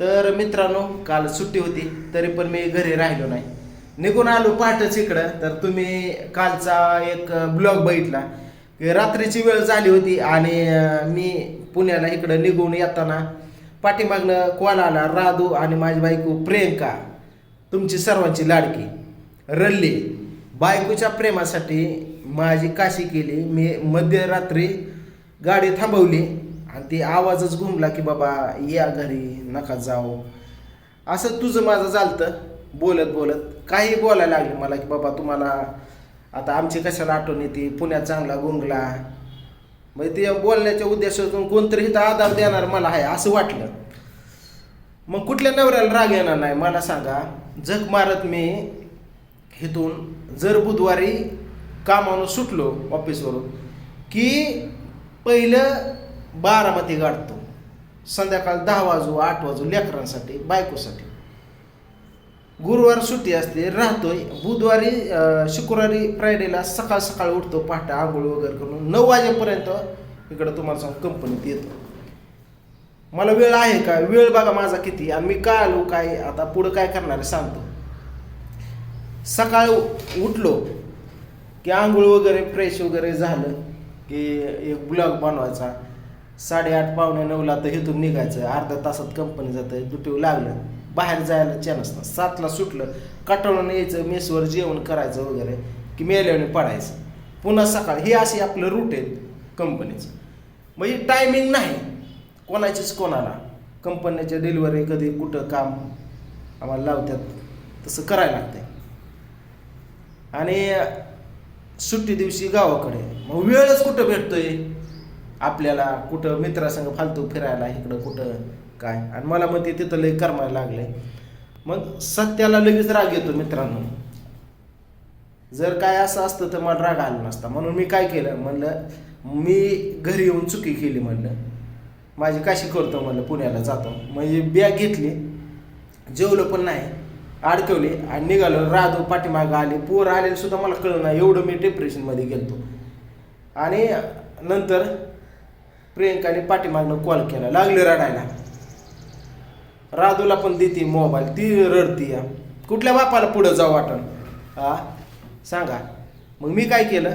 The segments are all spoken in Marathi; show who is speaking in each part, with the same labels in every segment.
Speaker 1: तर मित्रांनो काल सुट्टी होती तरी पण मी घरी राहिलो नाही. निघून आलो पहाटच इकडं तर तुम्ही कालचा एक ब्लॉग बघितला. रात्रीची वेळ झाली होती आणि मी पुण्याला इकडं निघून येताना पाठीमागनं कॉल आला राधू आणि माझी बायको प्रियंका तुमची सर्वांची लाडकी. रल्ली बायकोच्या प्रेमासाठी माझी काशी केली. मी मध्यरात्री गाडी थांबवली. आणि ती आवाजच घुमला की बाबा या घरी नका जाऊ. असं तुझं माझं चालतं बोलत बोलत. काही बोलायला लागले मला की बाबा तुम्हाला आता आमची कशाला आठवण येते? पुण्यात चांगला गुंगला. म्हणजे ते बोलण्याच्या उद्देशातून कोणतरी इथं आधार देणार मला आहे असं वाटलं. मग कुठल्या नवऱ्याला राग येणार नाही मला सांगा. जग मारत मी इथून जर बुधवारी कामावून सुटलो ऑफिसवरून की पहिलं बारामती गाठतो. संध्याकाळ दहा वाजू आठ वाजू लेकरांसाठी बायकोसाठी. गुरुवार सुट्टी असते राहतोय. बुधवारी शुक्रवारी फ्रायडेला सकाळ सकाळ उठतो पहाटे आंघोळ वगैरे करून नऊ वाजेपर्यंत इकडं तुम्हाला सांग कंपनीत येतो. मला वेळ आहे का? वेळ बघा माझा किती. आणि मी काय आलो काय आता पुढं काय करणार सांगतो. सकाळ उठलो की आंघोळ वगैरे फ्रेश वगैरे झालं की एक ब्लॉग बनवायचा. साडेआठ पावणे नऊला तर इथून निघायचं अर्ध्या तासात कंपनी जातं दुटीव लागलं. बाहेर जायला चॅनच ना सातला सुटलं कटाळून यायचं मेसवर जेवण करायचं वगैरे की मेल्याने पडायचं पुन्हा सकाळ हे असे आपलं रूट आहे कंपनीचं म्हणजे टायमिंग नाही. कोणाचीच कोणाला. कंपनीच्या डिलिव्हरी कधी कुठं काम आम्हाला लावतात तसं करायला लागतंय. आणि सुट्टी दिवशी गावाकडे. मग वेळच कुठं भेटतोय? आपल्याला कुठं मित्रासंग फालतू फिरायला इकडं कुठं काय? आणि मला मग ते तिथं लय करमायला लागले मग सत्याला लगेच राग येतो मित्रांनो. जर काय असं असतं तर मला राग आला नसता. म्हणून मी काय केलं? म्हणलं मी घरी येऊन चुकी केली म्हणलं. माझी काशी करतो म्हणलं पुण्याला जातो. म्हणजे बॅग घेतली. जेवलो पण नाही. अडकवली आणि निघालो. राधू पाठीमागं आले. पोर आले सुद्धा मला कळलं नाही. एवढं मी डिप्रेशनमध्ये गेलतो. आणि नंतर प्रियंकाने पाठीमागनं कॉल केला. लागले रडायला. राधूला पण देते मोबाईल ती रडती या. कुठल्या बापाला पुढं जाऊ वाटण हा सांगा. मग मी काय केलं?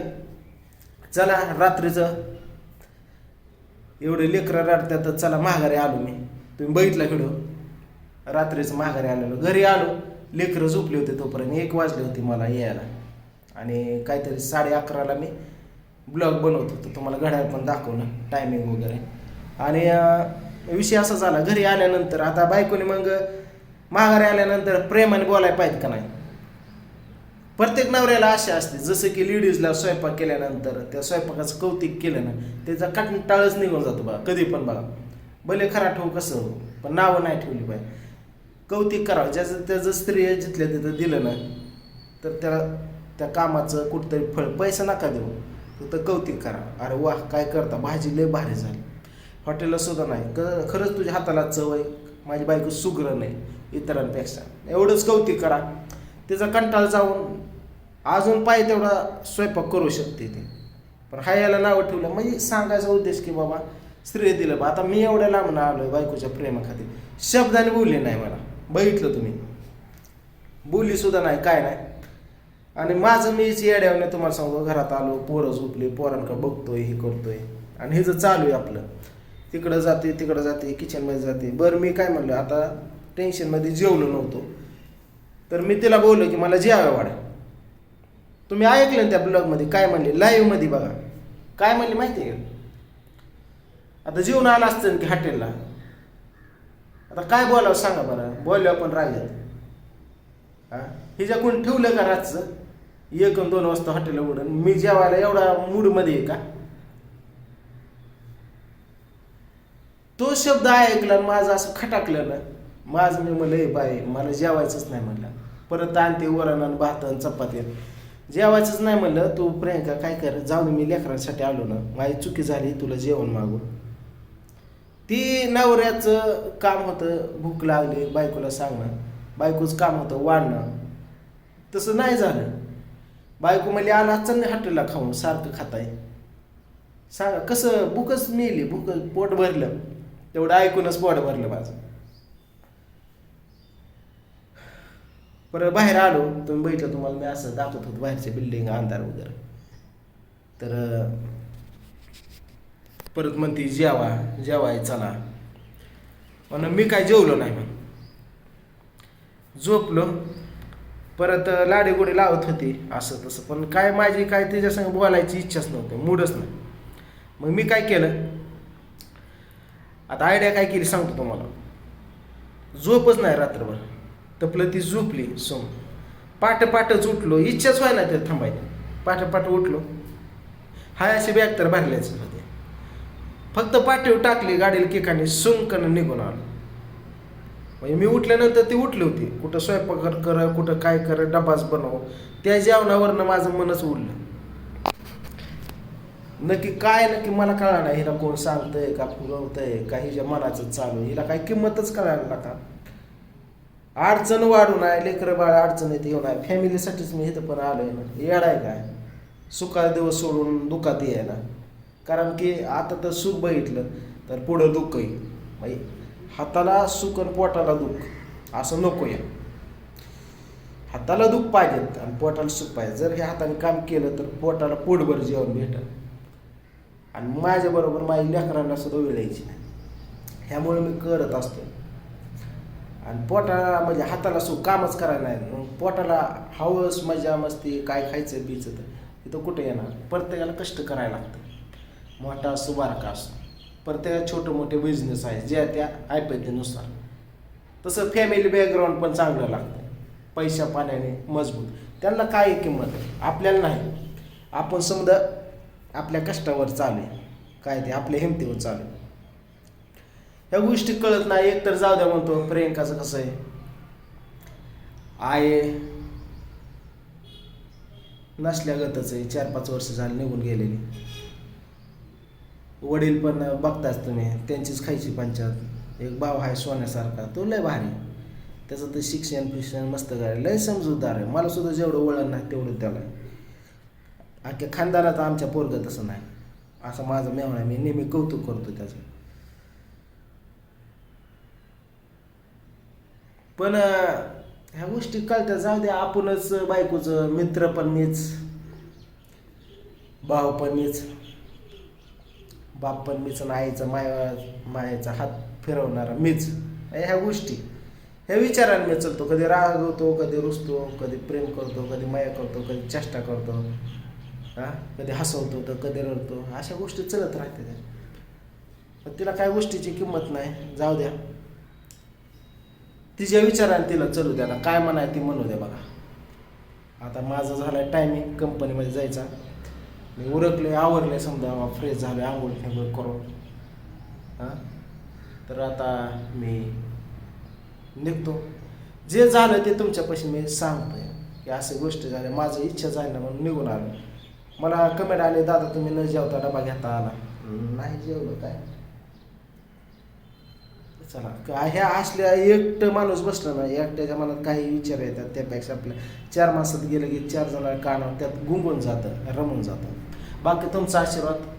Speaker 1: चला रात्रीचं. एवढे लेकरं रडतात तर चला माघारी आलो मी. तुम्ही बघितला व्हिडिओ? रात्रीचं माघारी आलेलो. घरी आलो. लेकरं झोपली होते तोपर्यंत. एक वाजली होती मला यायला. आणि काहीतरी साडे अकराला मी ब्लॉग बनवत होतो तुम्हाला घड्याळ पण दाखवलं टायमिंग वगैरे. आणि विषय असा झाला घरी आल्यानंतर आता बायकोने मग माघारी आल्यानंतर प्रेमाने बोलायला पाहिजे का नाही? प्रत्येक नवऱ्याला आशा असते जसं की लेडीजला स्वयंपाक केल्यानंतर त्या स्वयंपाकाचं कौतिक केलं ना त्याचा कंटाळच निघून जातो बघा कधी पण बघा भले खरा ठेवू कसं हो पण नावं नाही ठेवली पाहिजे कौतिक करावं ज्याचं त्याचं स्त्री जिथल्या तिथं दिलं ना तर त्याला त्या कामाचं कुठंतरी फळ पैसा नका देऊ. फक्त कौतिक करा. अरे वा काय करता? भाजी लय भारी झाली. हॉटेलला सुद्धा नाही. क खरंच तुझ्या हाताला चव आहे. माझी बायको सुग्र नाही इतरांपेक्षा. एवढंच कौतिक करा. त्याचा कंटाळ जाऊन अजून पाहिजे तेवढा स्वयंपाक करू शकते ते. पण हा याला नावं ठेवलं म्हणजे सांगायचा उद्देश की बाबा स्त्री दिलं बा. आता मी एवढ्या लांब आलोय बायकोच्या प्रेमाखाती. शब्दाने बोलले नाही मला. बघितलं तुम्ही. बोलली सुद्धा नाही काय नाही. आणि माझं मीच येड्यावने तुम्हाला सांगतो घरात आलो पोरं झोपली पोरांकडे बघतोय हे करतोय. आणि हे जर चालू आहे आपलं तिकडं जाते तिकडं जाते किचनमध्ये जाते. बरं मी काय म्हणलं आता टेन्शनमध्ये जेवलो नव्हतो. तर मी तिला बोललो की मला जेवाय वाढ. तुम्ही ऐकलं ना त्या ब्लॉगमध्ये काय म्हणले? लाईव्हमध्ये बघा. काय म्हणले माहिती आहे आता जेवण आलं असतं की हॉटेलला. आता काय बोलावं सांगा बरं. बोलल्यावर पण राहिलं येत. हिच्या कोण ठेवलं का रातचं? एक दोन वाजता हॉटेलला उघडून मी जेवायला एवढा मूडमध्ये आहे का? तो शब्द ऐकला आणि माझं असं खटाकलं ना माझं मी म्हणलं "ए बाई मला जेवायचंच नाही म्हणलं. परत आणते वरण आणि भात आणि चपाती. जेवायचंच नाही म्हणलं तू प्रियंका काय कर? जाऊन मी लेकरांसाठी आलो ना. माझी चुकी झाली तुला जेवण मागून ती नवऱ्याचं काम होतं भूक लागली बायकोला सांगणं. बायकोचं काम होतं वाढणं. तसं नाही झालं. बायको म्हणली आला चल हॉटेलला खाऊन सारखं खाताय. सांगा कसं भूकच मिळली भूक पोट भरलं. तेवढं ऐकूनच पोट भरलं माझं. परत बाहेर आलो तुम्ही बघितलं तुम्हाला मी असं दाखवत होतो बाहेरचे बिल्डिंग अंधार वगैरे. तर परत म्हणते जेवा जेवाय चला. म्हणून मी काय जेवलो नाही. मग झोपलो. परत लाडी गोडी लावत होते. असं तसं. पण काय माझी काय त्याच्यासंग बोलायची इच्छाच नव्हती. मूडच नाही. मग मी काय केलं? आता आयडिया काय केली सांगतो तुम्हाला. झोपच नाही रात्रभर. तपलं ती झोपली सोम. पाठ पाठच उठलो. इच्छाच व्हाय ना ते थांबायची पाठ पाठ उठलो. हाय असे बॅग तर भरल्याच होते फक्त पाठीवर टाकली गाडीला केकाने सुंकन निघून आलो. म्हणजे मी उठल्यानंतर ती उठली होती. कुठं स्वयंपाक कर कुठं काय कर डबाच बनव. त्या जेवणावरनं माझं मनच उडलं नक्की काय नक्की मला कळा नाही हिला कोण सांगतंय का फुगवतंय का हिच्या मनाचं चालू आहे. हिला काही किंमतच कळायला नका. अडचण वाढून आहे लेकरं बाळ अडचण येते येऊन आहे फॅमिलीसाठीच मी इथं पण आलोय ना. येड आहे काय? सुखात दिवस सोडून दुखात यायला. कारण की आता तर सुख बघितलं तर पुढं दुःख येईल म्हणजे हाताला सुख आणि पोटाला दुःख असं नको या. हाताला दुःख पाहिजेत आणि पोटाला सुख पाहिजे. जर हे हाताने काम केलं तर पोटाला पोटभर जेवण भेटेल. आणि माझ्याबरोबर माझ्या लेकरांना सुद्धा वेळ यायची नाही. ह्यामुळे मी करत असतो. आणि पोटाला म्हणजे हाताला सुख कामच करायला नाही. मग पोटाला हवस मजा मस्ती काय खायचं बीचं तर तिथं कुठे येणार? प्रत्येकाला कष्ट करायला लागतं. मोठा असो बारका असो प्रत्येकाला छोटे मोठे बिझनेस आहे ज्या त्या ऐपतीनुसार तसं फॅमिली बॅकग्राऊंड पण चांगलं लागतं. पैशा पाण्याने मजबूत. त्यांना काय किंमत आहे? आपल्याला नाही. आपण समजा आपल्या कष्टावर चालू आहे. काय ते आपल्या हिमतीवर चालू आहे. ह्या गोष्टी कळत नाही. एक तर जाऊ द्या म्हणतो प्रियंकाचं कसं आहे? आहे नसल्यागतच आहे. चार पाच वर्ष झाली निघून गेलेली. वडील पण बघताच तुम्ही त्यांचीच खायची पंचायत. एक भाव आहे सोन्यासारखा तो लय भारी. त्याचं तर शिक्षण फिक्षण मस्त काय लय समजूतदार आहे. मला सुद्धा जेवढं वळण नाही तेवढं त्याला. अख्ख्या खानदारात आमच्या पोरगं तसं नाही. असं माझं मेहण आहे. मी नेहमी कौतुक करतो त्याचं. पण ह्या गोष्टी कळत्या. जाऊ द्या आपणच बायकोचं मित्र पण मीच. भाव पण मीच. बाप पण मीच आणि आईचा माया मायाचा हात फिरवणारा मीच. ह्या गोष्टी. ह्या विचारांनी मी चलतो. कधी रागवतो कधी रुसतो कधी प्रेम करतो कधी माया करतो कधी चेष्टा करतो. हा? कधी हसवतो तर कधी रडतो. अशा गोष्टी चलत राहते त्या. पण तिला काय गोष्टीची किंमत नाही. जाऊ द्या. तिच्या विचाराने तिला चलू द्या ना. काय म्हणाय ती म्हणू द्या बघा. आता माझं झालं टायमिंग कंपनीमध्ये जायचा. उरकले आवरले समजा फ्रेश झाले आंघोळ फिंगोळ करून. हां? तर आता मी निघतो. जे झालं ते तुमच्यापाशी मी सांगतोय. की असे गोष्टी झाल्या माझं इच्छा झाली ना म्हणून निघून आलो. मला कमेंट आले दादा तुम्ही न जेवता डबा घेता आला. नाही जेवलं काय? चला काय ह्या असल्या एकटं माणूस बसला ना एकट्याच्या मनात काही विचार येतात त्यापेक्षा आपल्या चार माणसात गेलं की चार जण कानावर त्यात गुंगून जातं रमून जातं. बाकी तुमचा आशीर्वाद.